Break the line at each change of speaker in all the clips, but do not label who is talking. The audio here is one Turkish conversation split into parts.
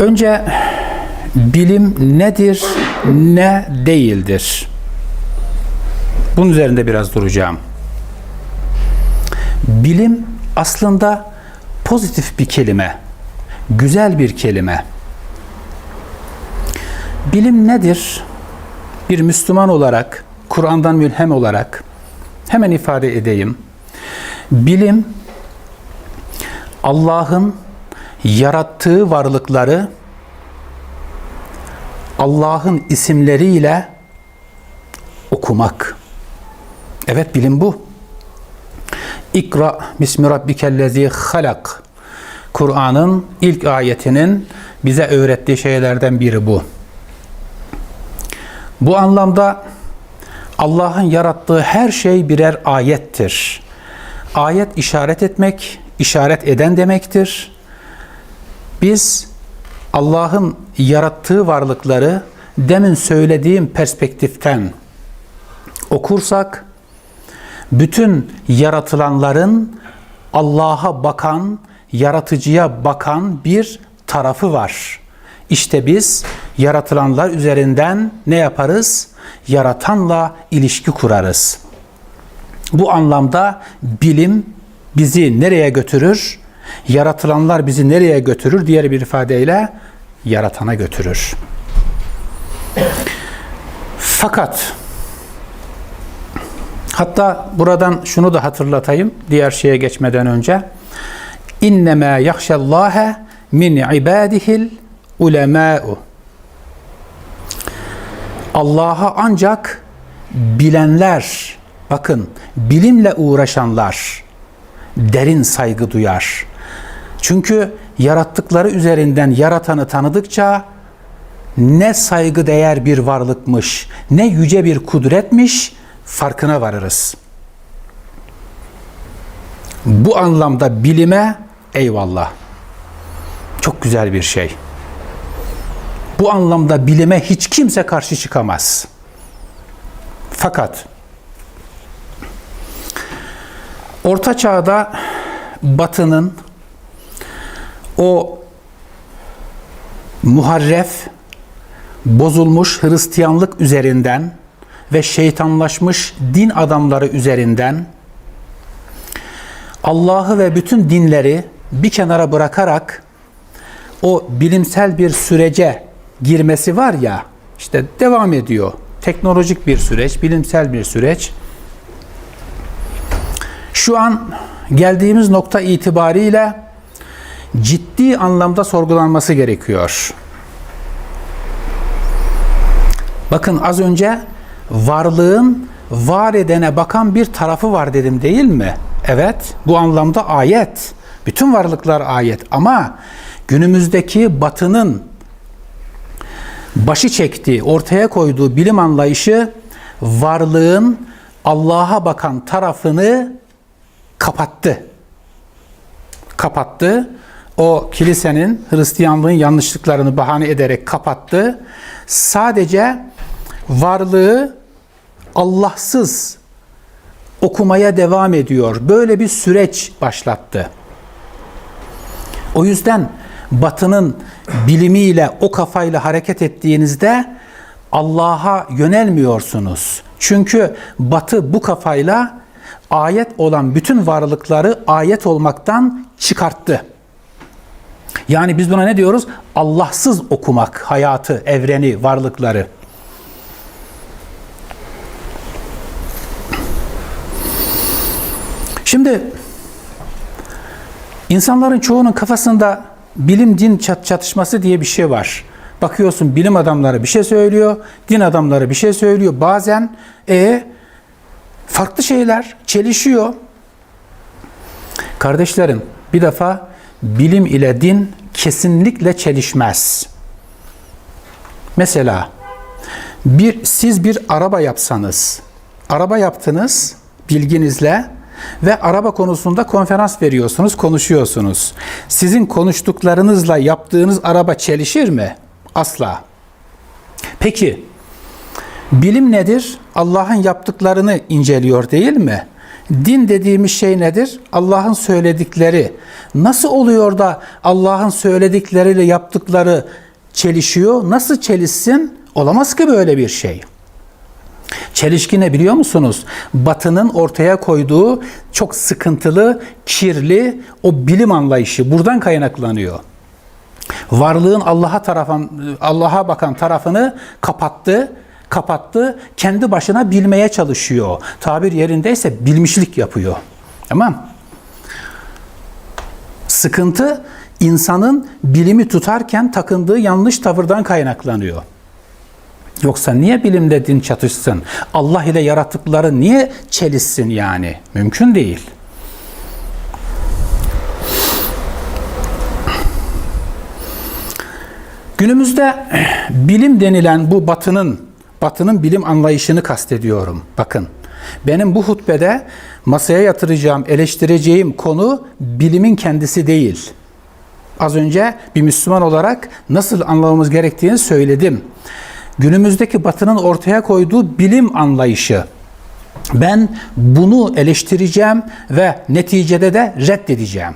Önce bilim nedir, ne değildir? Bunun üzerinde biraz duracağım. Bilim aslında pozitif bir kelime, güzel bir kelime. Bilim nedir? Bir Müslüman olarak, Kur'an'dan mülhem olarak hemen ifade edeyim. Bilim Allah'ın yarattığı varlıkları Allah'ın isimleriyle okumak. Evet bilim bu. İkra bismi rabbikellezi halak. Kur'an'ın ilk ayetinin bize öğrettiği şeylerden biri bu. Bu anlamda Allah'ın yarattığı her şey birer ayettir. Ayet işaret etmek, işaret eden demektir. Biz Allah'ın yarattığı varlıkları demin söylediğim perspektiften okursak bütün yaratılanların Allah'a bakan, yaratıcıya bakan bir tarafı var. İşte biz yaratılanlar üzerinden ne yaparız? Yaratanla ilişki kurarız. Bu anlamda bilim bizi nereye götürür? Yaratılanlar bizi nereye götürür? Diğer bir ifadeyle yaratana götürür. Fakat hatta buradan şunu da hatırlatayım diğer şeye geçmeden önce. İnnemâ yakşallâhe min ibâdihil ulemâ'u. Allah'a ancak bilenler, bakın bilimle uğraşanlar derin saygı duyar. Çünkü yarattıkları üzerinden yaratanı tanıdıkça ne saygı değer bir varlıkmış, ne yüce bir kudretmiş farkına varırız. Bu anlamda bilime eyvallah. Çok güzel bir şey. Bu anlamda bilime hiç kimse karşı çıkamaz. Fakat Orta Çağ'da Batı'nın o muharref, bozulmuş Hristiyanlık üzerinden ve şeytanlaşmış din adamları üzerinden Allah'ı ve bütün dinleri bir kenara bırakarak o bilimsel bir sürece girmesi var ya, işte devam ediyor. Teknolojik bir süreç, bilimsel bir süreç. Şu an geldiğimiz nokta itibariyle ciddi anlamda sorgulanması gerekiyor. Bakın az önce varlığın var edene bakan bir tarafı var dedim değil mi? Evet, bu anlamda ayet. Bütün varlıklar ayet ama günümüzdeki batının başı çektiği, ortaya koyduğu bilim anlayışı varlığın Allah'a bakan tarafını kapattı. Kapattı. O kilisenin Hristiyanlığın yanlışlıklarını bahane ederek kapattı. Sadece varlığı Allahsız okumaya devam ediyor. Böyle bir süreç başlattı. O yüzden Batı'nın bilimiyle, o kafayla hareket ettiğinizde Allah'a yönelmiyorsunuz. Çünkü Batı bu kafayla ayet olan bütün varlıkları ayet olmaktan çıkarttı. Yani biz buna ne diyoruz? Allahsız okumak hayatı, evreni, varlıkları. Şimdi insanların çoğunun kafasında bilim din çat çatışması diye bir şey var. Bakıyorsun bilim adamları bir şey söylüyor, din adamları bir şey söylüyor. Bazen e farklı şeyler çelişiyor. Kardeşlerim, bir defa bilim ile din kesinlikle çelişmez. Mesela bir siz bir araba yapsanız, araba yaptınız bilginizle ve araba konusunda konferans veriyorsunuz, konuşuyorsunuz. Sizin konuştuklarınızla yaptığınız araba çelişir mi? Asla. Peki bilim nedir? Allah'ın yaptıklarını inceliyor değil mi? Din dediğimiz şey nedir? Allah'ın söyledikleri. Nasıl oluyor da Allah'ın söyledikleriyle yaptıkları çelişiyor? Nasıl çelişsin? Olamaz ki böyle bir şey. Çelişki ne biliyor musunuz? Batı'nın ortaya koyduğu çok sıkıntılı, kirli o bilim anlayışı buradan kaynaklanıyor. Varlığın Allah'a tarafan Allah'a bakan tarafını kapattı, kapattı. Kendi başına bilmeye çalışıyor. Tabir yerindeyse bilmişlik yapıyor. Tamam? Sıkıntı insanın bilimi tutarken takındığı yanlış tavırdan kaynaklanıyor. Yoksa niye bilimle din çatışsın? Allah ile yarattıkları niye çelişsin yani? Mümkün değil. Günümüzde bilim denilen bu batının batının bilim anlayışını kastediyorum. Bakın. Benim bu hutbede masaya yatıracağım, eleştireceğim konu bilimin kendisi değil. Az önce bir Müslüman olarak nasıl anlamamız gerektiğini söyledim günümüzdeki batının ortaya koyduğu bilim anlayışı. Ben bunu eleştireceğim ve neticede de reddedeceğim.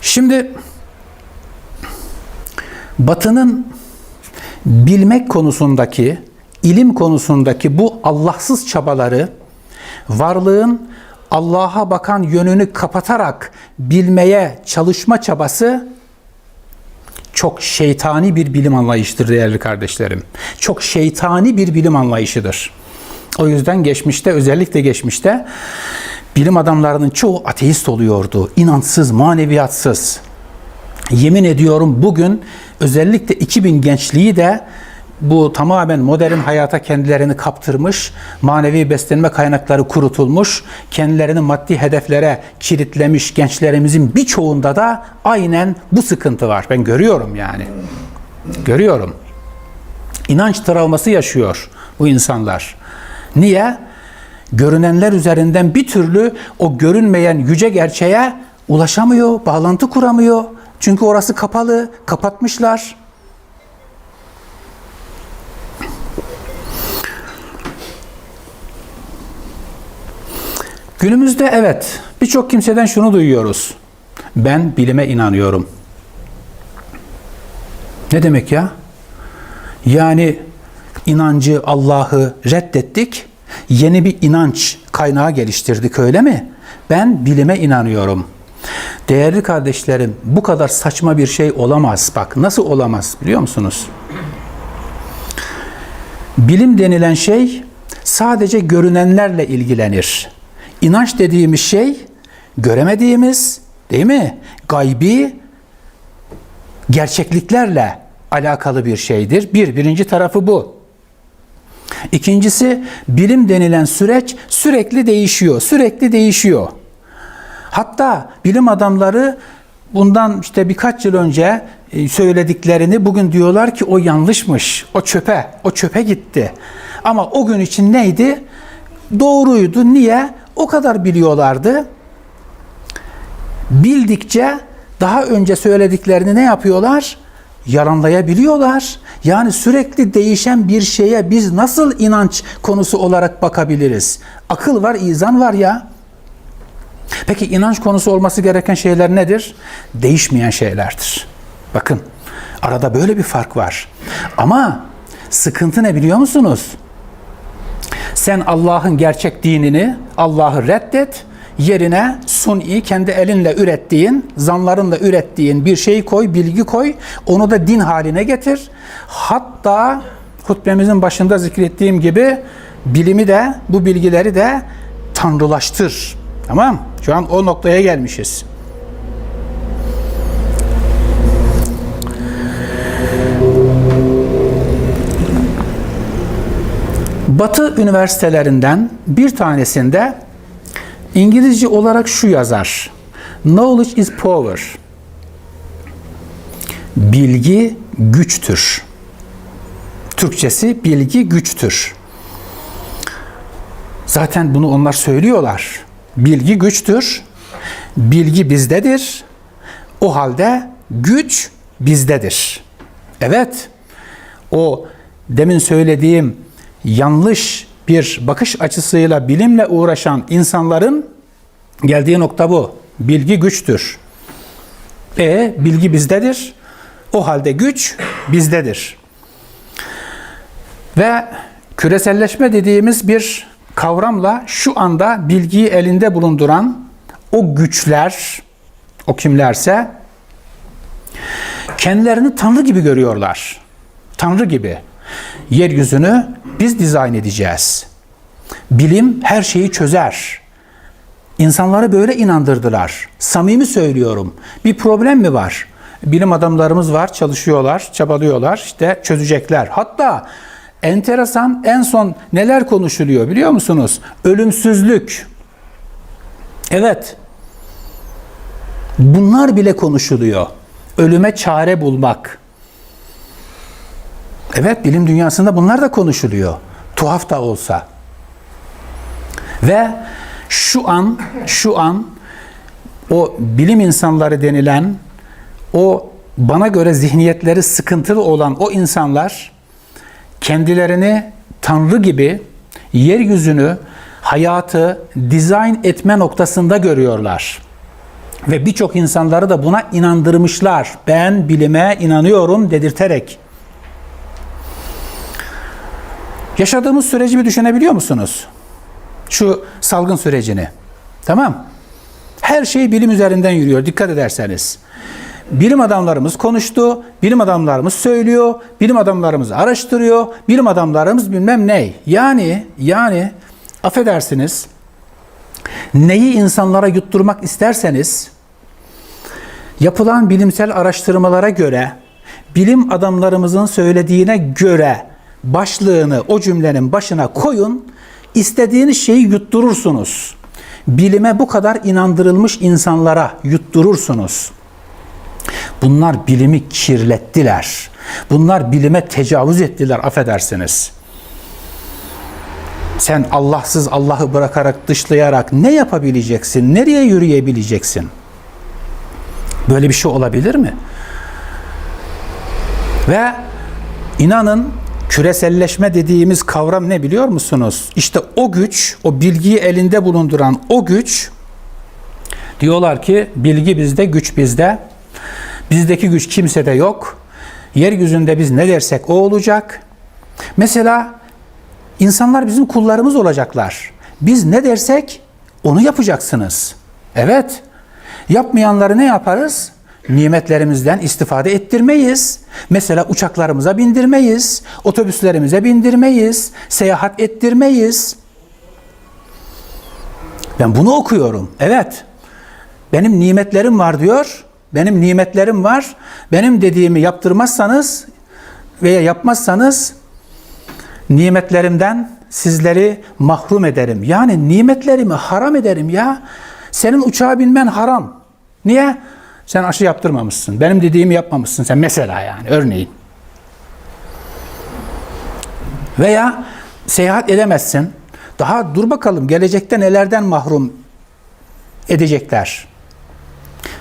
Şimdi batının bilmek konusundaki, ilim konusundaki bu Allahsız çabaları varlığın Allah'a bakan yönünü kapatarak bilmeye çalışma çabası çok şeytani bir bilim anlayışıdır değerli kardeşlerim. Çok şeytani bir bilim anlayışıdır. O yüzden geçmişte özellikle geçmişte bilim adamlarının çoğu ateist oluyordu. İnançsız, maneviyatsız. Yemin ediyorum bugün özellikle 2000 gençliği de bu tamamen modern hayata kendilerini kaptırmış, manevi beslenme kaynakları kurutulmuş, kendilerini maddi hedeflere kilitlemiş gençlerimizin birçoğunda da aynen bu sıkıntı var. Ben görüyorum yani. Görüyorum. İnanç travması yaşıyor bu insanlar. Niye? Görünenler üzerinden bir türlü o görünmeyen yüce gerçeğe ulaşamıyor, bağlantı kuramıyor. Çünkü orası kapalı, kapatmışlar. Günümüzde evet birçok kimseden şunu duyuyoruz. Ben bilime inanıyorum. Ne demek ya? Yani inancı, Allah'ı reddettik. Yeni bir inanç kaynağı geliştirdik öyle mi? Ben bilime inanıyorum. Değerli kardeşlerim bu kadar saçma bir şey olamaz. Bak nasıl olamaz biliyor musunuz? Bilim denilen şey sadece görünenlerle ilgilenir. İnanç dediğimiz şey göremediğimiz, değil mi? Gaybi gerçekliklerle alakalı bir şeydir. Bir, birinci tarafı bu. İkincisi bilim denilen süreç sürekli değişiyor, sürekli değişiyor. Hatta bilim adamları bundan işte birkaç yıl önce e, söylediklerini bugün diyorlar ki o yanlışmış, o çöpe, o çöpe gitti. Ama o gün için neydi? Doğruydu. Niye? O kadar biliyorlardı. Bildikçe daha önce söylediklerini ne yapıyorlar? Yalanlayabiliyorlar. Yani sürekli değişen bir şeye biz nasıl inanç konusu olarak bakabiliriz? Akıl var, izan var ya. Peki inanç konusu olması gereken şeyler nedir? Değişmeyen şeylerdir. Bakın arada böyle bir fark var. Ama sıkıntı ne biliyor musunuz? Sen Allah'ın gerçek dinini, Allah'ı reddet, yerine suni kendi elinle ürettiğin, zanlarınla ürettiğin bir şey koy, bilgi koy, onu da din haline getir. Hatta hutbemizin başında zikrettiğim gibi bilimi de, bu bilgileri de tanrılaştır. Tamam? Şu an o noktaya gelmişiz. Batı üniversitelerinden bir tanesinde İngilizce olarak şu yazar. Knowledge is power. Bilgi güçtür. Türkçesi bilgi güçtür. Zaten bunu onlar söylüyorlar. Bilgi güçtür. Bilgi bizdedir. O halde güç bizdedir. Evet. O demin söylediğim yanlış bir bakış açısıyla bilimle uğraşan insanların geldiği nokta bu. Bilgi güçtür. E bilgi bizdedir. O halde güç bizdedir. Ve küreselleşme dediğimiz bir kavramla şu anda bilgiyi elinde bulunduran o güçler, o kimlerse kendilerini Tanrı gibi görüyorlar. Tanrı gibi. Yeryüzünü biz dizayn edeceğiz. Bilim her şeyi çözer. İnsanları böyle inandırdılar. Samimi söylüyorum. Bir problem mi var? Bilim adamlarımız var, çalışıyorlar, çabalıyorlar, işte çözecekler. Hatta enteresan en son neler konuşuluyor biliyor musunuz? Ölümsüzlük. Evet. Bunlar bile konuşuluyor. Ölüme çare bulmak. Evet bilim dünyasında bunlar da konuşuluyor. Tuhaf da olsa. Ve şu an şu an o bilim insanları denilen o bana göre zihniyetleri sıkıntılı olan o insanlar kendilerini tanrı gibi yeryüzünü, hayatı dizayn etme noktasında görüyorlar. Ve birçok insanları da buna inandırmışlar. Ben bilime inanıyorum dedirterek. Yaşadığımız süreci bir düşünebiliyor musunuz? Şu salgın sürecini. Tamam. Her şey bilim üzerinden yürüyor dikkat ederseniz. Bilim adamlarımız konuştu, bilim adamlarımız söylüyor, bilim adamlarımız araştırıyor, bilim adamlarımız bilmem ne. Yani yani affedersiniz neyi insanlara yutturmak isterseniz yapılan bilimsel araştırmalara göre bilim adamlarımızın söylediğine göre başlığını o cümlenin başına koyun istediğiniz şeyi yutturursunuz. Bilime bu kadar inandırılmış insanlara yutturursunuz. Bunlar bilimi kirlettiler. Bunlar bilime tecavüz ettiler affedersiniz. Sen Allahsız Allah'ı bırakarak dışlayarak ne yapabileceksin? Nereye yürüyebileceksin? Böyle bir şey olabilir mi? Ve inanın küreselleşme dediğimiz kavram ne biliyor musunuz? İşte o güç, o bilgiyi elinde bulunduran o güç diyorlar ki bilgi bizde, güç bizde. Bizdeki güç kimsede yok. Yeryüzünde biz ne dersek o olacak. Mesela insanlar bizim kullarımız olacaklar. Biz ne dersek onu yapacaksınız. Evet. Yapmayanları ne yaparız? Nimetlerimizden istifade ettirmeyiz. Mesela uçaklarımıza bindirmeyiz, otobüslerimize bindirmeyiz, seyahat ettirmeyiz. Ben bunu okuyorum. Evet. Benim nimetlerim var diyor. Benim nimetlerim var. Benim dediğimi yaptırmazsanız veya yapmazsanız nimetlerimden sizleri mahrum ederim. Yani nimetlerimi haram ederim ya. Senin uçağa binmen haram. Niye? Sen aşı yaptırmamışsın. Benim dediğimi yapmamışsın sen mesela yani örneğin. Veya seyahat edemezsin. Daha dur bakalım gelecekte nelerden mahrum edecekler.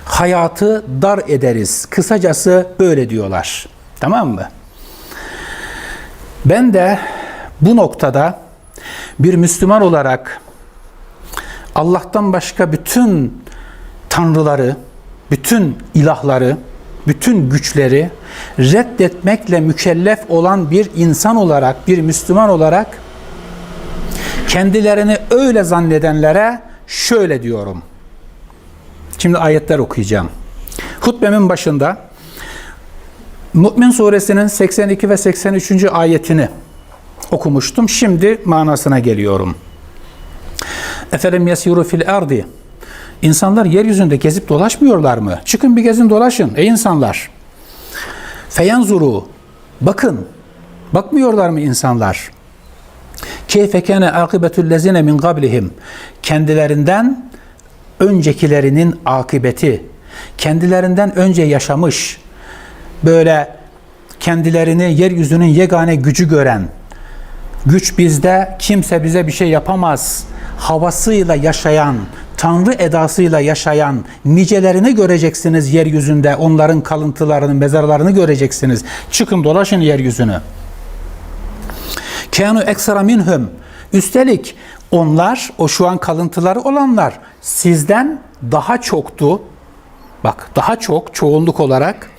Hayatı dar ederiz. Kısacası böyle diyorlar. Tamam mı? Ben de bu noktada bir Müslüman olarak Allah'tan başka bütün tanrıları, bütün ilahları, bütün güçleri reddetmekle mükellef olan bir insan olarak, bir Müslüman olarak kendilerini öyle zannedenlere şöyle diyorum. Şimdi ayetler okuyacağım. Hutbemin başında Mü'min suresinin 82 ve 83. ayetini okumuştum. Şimdi manasına geliyorum. Efelem yesiru fil ardi İnsanlar yeryüzünde gezip dolaşmıyorlar mı? Çıkın bir gezin dolaşın ey insanlar. Feyanzuru bakın. Bakmıyorlar mı insanlar? Keyfe kâne akıbetül lezine min qablihim. Kendilerinden öncekilerinin akıbeti. Kendilerinden önce yaşamış. Böyle kendilerini yeryüzünün yegane gücü gören, güç bizde, kimse bize bir şey yapamaz havasıyla yaşayan, Tanrı edasıyla yaşayan nicelerini göreceksiniz yeryüzünde. Onların kalıntılarını, mezarlarını göreceksiniz. Çıkın dolaşın yeryüzünü. Kânu eksera minhum. Üstelik onlar, o şu an kalıntıları olanlar sizden daha çoktu. Bak daha çok çoğunluk olarak.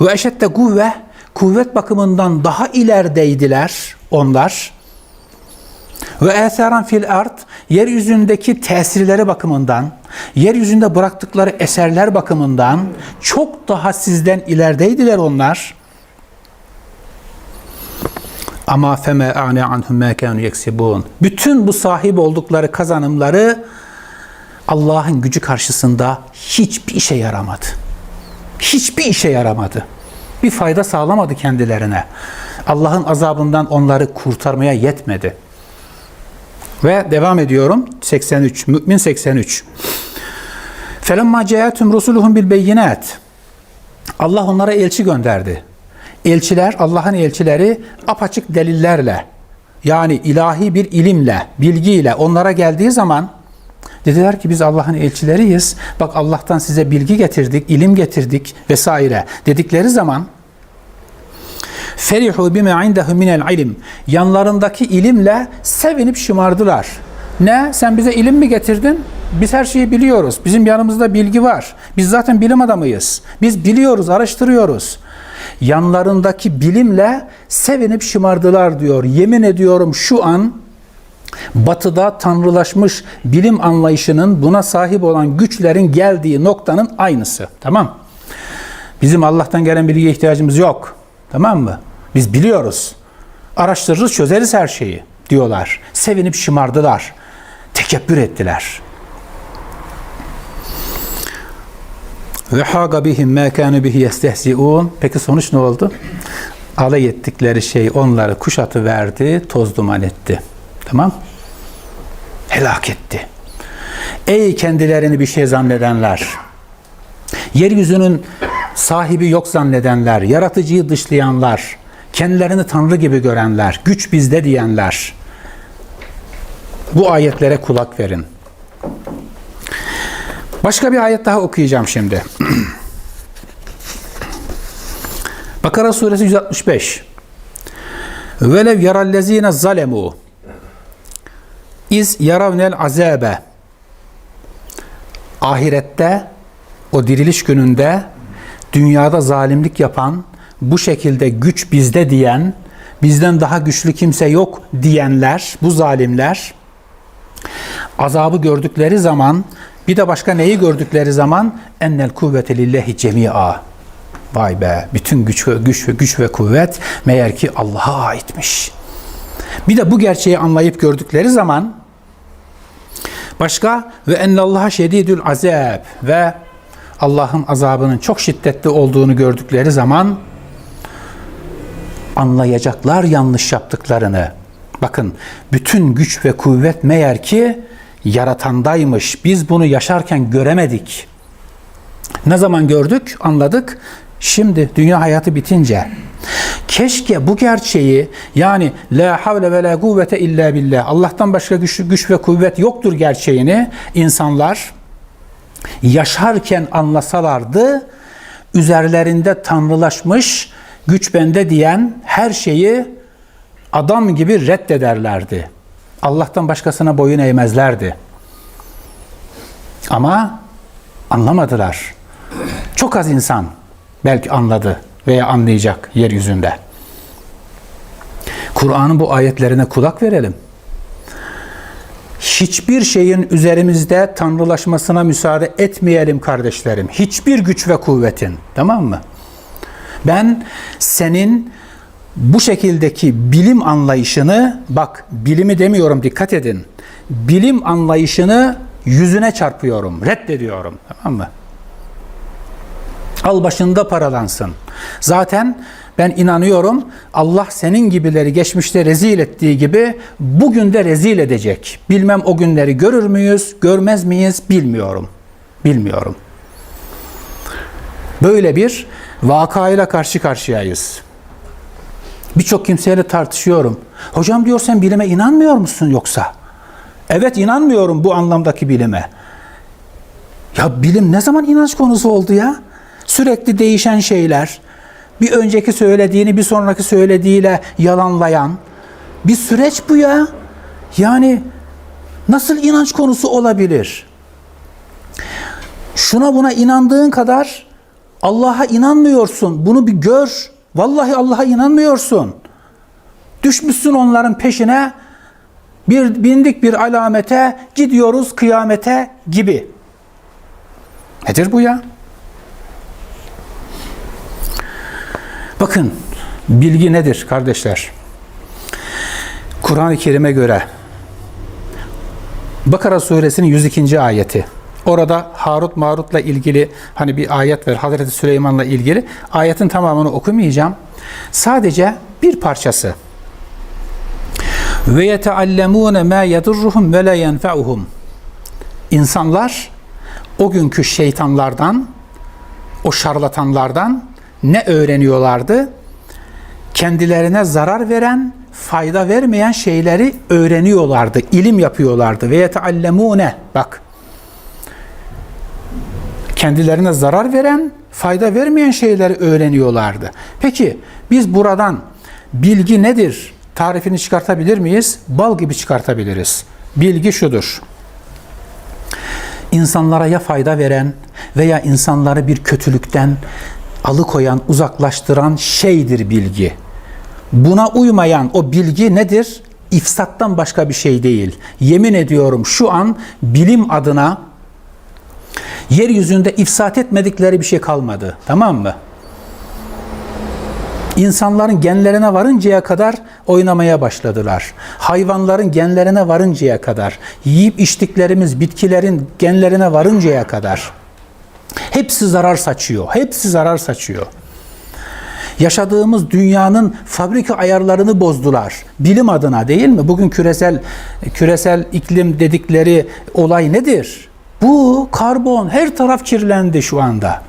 Ve eşette kuvve, kuvvet bakımından daha ilerideydiler onlar. Ve eseran fil art, yeryüzündeki tesirleri bakımından, yeryüzünde bıraktıkları eserler bakımından çok daha sizden ilerideydiler onlar. Ama feme a'ne anhum ma kanu yeksibun. Bütün bu sahip oldukları kazanımları Allah'ın gücü karşısında hiçbir işe yaramadı. Hiçbir işe yaramadı. Bir fayda sağlamadı kendilerine. Allah'ın azabından onları kurtarmaya yetmedi. Ve devam ediyorum. 83. Mümin 83. Felemma ceatum rusuluhum bil beyinat. Allah onlara elçi gönderdi. Elçiler, Allah'ın elçileri apaçık delillerle, yani ilahi bir ilimle, bilgiyle onlara geldiği zaman dediler ki biz Allah'ın elçileriyiz. Bak Allah'tan size bilgi getirdik, ilim getirdik vesaire dedikleri zaman Ferihu bime indehu minel ilim. Yanlarındaki ilimle sevinip şımardılar. Ne? Sen bize ilim mi getirdin? Biz her şeyi biliyoruz. Bizim yanımızda bilgi var. Biz zaten bilim adamıyız. Biz biliyoruz, araştırıyoruz. Yanlarındaki bilimle sevinip şımardılar diyor. Yemin ediyorum şu an Batı'da tanrılaşmış bilim anlayışının buna sahip olan güçlerin geldiği noktanın aynısı. Tamam? Bizim Allah'tan gelen bilgiye ihtiyacımız yok. Tamam mı? Biz biliyoruz. Araştırırız, çözeriz her şeyi diyorlar. Sevinip şımardılar. Tekebbür ettiler. Ve haga bihim ma kanu bihi yestehziun. Peki sonuç ne oldu? Alay ettikleri şey onları kuşatı verdi, toz duman etti. Tamam? Helak etti. Ey kendilerini bir şey zannedenler. Yeryüzünün sahibi yok zannedenler, yaratıcıyı dışlayanlar, kendilerini tanrı gibi görenler, güç bizde diyenler. Bu ayetlere kulak verin. Başka bir ayet daha okuyacağım şimdi. Bakara suresi 165. Velev yarallezine zalemu iz yaravnel azabe ahirette o diriliş gününde dünyada zalimlik yapan, bu şekilde güç bizde diyen, bizden daha güçlü kimse yok diyenler, bu zalimler azabı gördükleri zaman bir de başka neyi gördükleri zaman ennel kuvvete lillahi cemi'a. Vay be bütün güç ve güç ve güç ve kuvvet meğer ki Allah'a aitmiş. Bir de bu gerçeği anlayıp gördükleri zaman başka ve ennallaha şedidül azab ve Allah'ın azabının çok şiddetli olduğunu gördükleri zaman anlayacaklar yanlış yaptıklarını. Bakın bütün güç ve kuvvet meğer ki yaratandaymış. Biz bunu yaşarken göremedik. Ne zaman gördük, anladık? Şimdi dünya hayatı bitince. Keşke bu gerçeği yani la havle ve la kuvvete illa billah Allah'tan başka güç, güç ve kuvvet yoktur gerçeğini insanlar yaşarken anlasalardı üzerlerinde tanrılaşmış güç bende diyen her şeyi adam gibi reddederlerdi. Allah'tan başkasına boyun eğmezlerdi. Ama anlamadılar. Çok az insan belki anladı veya anlayacak yeryüzünde. Kur'an'ın bu ayetlerine kulak verelim. Hiçbir şeyin üzerimizde tanrılaşmasına müsaade etmeyelim kardeşlerim. Hiçbir güç ve kuvvetin. Tamam mı? Ben senin bu şekildeki bilim anlayışını, bak bilimi demiyorum dikkat edin. Bilim anlayışını yüzüne çarpıyorum, reddediyorum. Tamam mı? Al başında paralansın. Zaten ben inanıyorum Allah senin gibileri geçmişte rezil ettiği gibi bugün de rezil edecek. Bilmem o günleri görür müyüz, görmez miyiz bilmiyorum. Bilmiyorum. Böyle bir vakayla karşı karşıyayız. Birçok kimseyle tartışıyorum. Hocam diyor sen bilime inanmıyor musun yoksa? Evet inanmıyorum bu anlamdaki bilime. Ya bilim ne zaman inanç konusu oldu ya? Sürekli değişen şeyler, bir önceki söylediğini bir sonraki söylediğiyle yalanlayan bir süreç bu ya. Yani nasıl inanç konusu olabilir? Şuna buna inandığın kadar Allah'a inanmıyorsun. Bunu bir gör. Vallahi Allah'a inanmıyorsun. Düşmüşsün onların peşine. Bir bindik bir alamete, gidiyoruz kıyamete gibi. Nedir bu ya? Bakın bilgi nedir kardeşler? Kur'an-ı Kerim'e göre Bakara suresinin 102. ayeti. Orada Harut Marut'la ilgili hani bir ayet var Hazreti Süleyman'la ilgili. Ayetin tamamını okumayacağım. Sadece bir parçası. Ve yeteallemune ma yedurruhum ve la yenfe'uhum. İnsanlar o günkü şeytanlardan, o şarlatanlardan ne öğreniyorlardı? Kendilerine zarar veren, fayda vermeyen şeyleri öğreniyorlardı, ilim yapıyorlardı. Ve yeteallemune bak. Kendilerine zarar veren, fayda vermeyen şeyleri öğreniyorlardı. Peki biz buradan bilgi nedir? Tarifini çıkartabilir miyiz? Bal gibi çıkartabiliriz. Bilgi şudur. İnsanlara ya fayda veren veya insanları bir kötülükten alıkoyan, uzaklaştıran şeydir bilgi. Buna uymayan o bilgi nedir? İfsattan başka bir şey değil. Yemin ediyorum şu an bilim adına yeryüzünde ifsat etmedikleri bir şey kalmadı. Tamam mı? İnsanların genlerine varıncaya kadar oynamaya başladılar. Hayvanların genlerine varıncaya kadar, yiyip içtiklerimiz bitkilerin genlerine varıncaya kadar. Hepsi zarar saçıyor. Hepsi zarar saçıyor. Yaşadığımız dünyanın fabrika ayarlarını bozdular. Bilim adına değil mi? Bugün küresel küresel iklim dedikleri olay nedir? Bu karbon her taraf kirlendi şu anda.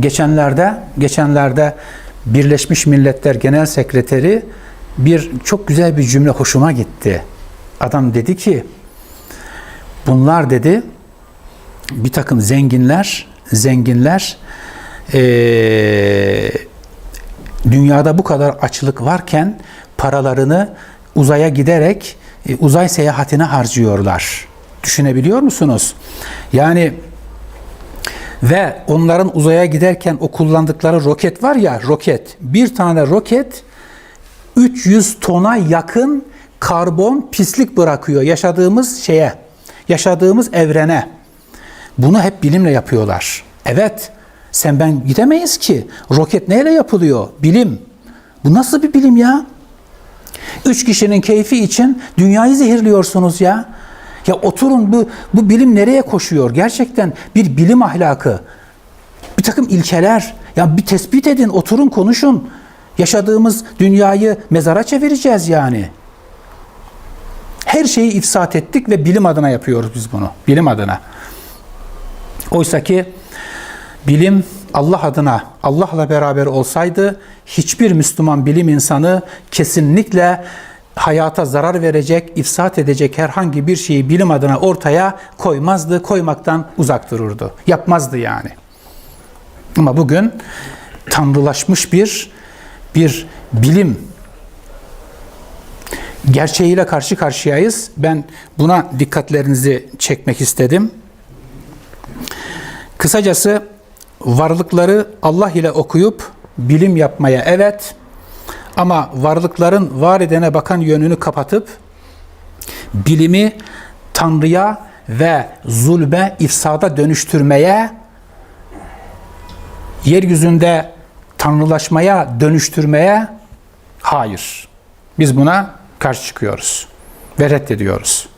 Geçenlerde geçenlerde Birleşmiş Milletler Genel Sekreteri bir çok güzel bir cümle hoşuma gitti. Adam dedi ki bunlar dedi bir takım zenginler zenginler eee, dünyada bu kadar açlık varken paralarını uzaya giderek e, uzay seyahatine harcıyorlar. Düşünebiliyor musunuz? Yani ve onların uzaya giderken o kullandıkları roket var ya roket. Bir tane roket 300 tona yakın karbon pislik bırakıyor yaşadığımız şeye, yaşadığımız evrene. Bunu hep bilimle yapıyorlar. Evet, sen ben gidemeyiz ki. Roket neyle yapılıyor? Bilim. Bu nasıl bir bilim ya? Üç kişinin keyfi için dünyayı zehirliyorsunuz ya. Ya oturun bu, bu bilim nereye koşuyor? Gerçekten bir bilim ahlakı. Bir takım ilkeler. Ya bir tespit edin, oturun konuşun. Yaşadığımız dünyayı mezara çevireceğiz yani. Her şeyi ifsat ettik ve bilim adına yapıyoruz biz bunu. Bilim adına. Oysa ki bilim Allah adına, Allah'la beraber olsaydı hiçbir Müslüman bilim insanı kesinlikle hayata zarar verecek, ifsat edecek herhangi bir şeyi bilim adına ortaya koymazdı, koymaktan uzak dururdu. Yapmazdı yani. Ama bugün tanrılaşmış bir bir bilim gerçeğiyle karşı karşıyayız. Ben buna dikkatlerinizi çekmek istedim. Kısacası varlıkları Allah ile okuyup bilim yapmaya evet ama varlıkların var edene bakan yönünü kapatıp bilimi Tanrı'ya ve zulme, ifsada dönüştürmeye yeryüzünde tanrılaşmaya dönüştürmeye hayır. Biz buna karşı çıkıyoruz ve reddediyoruz.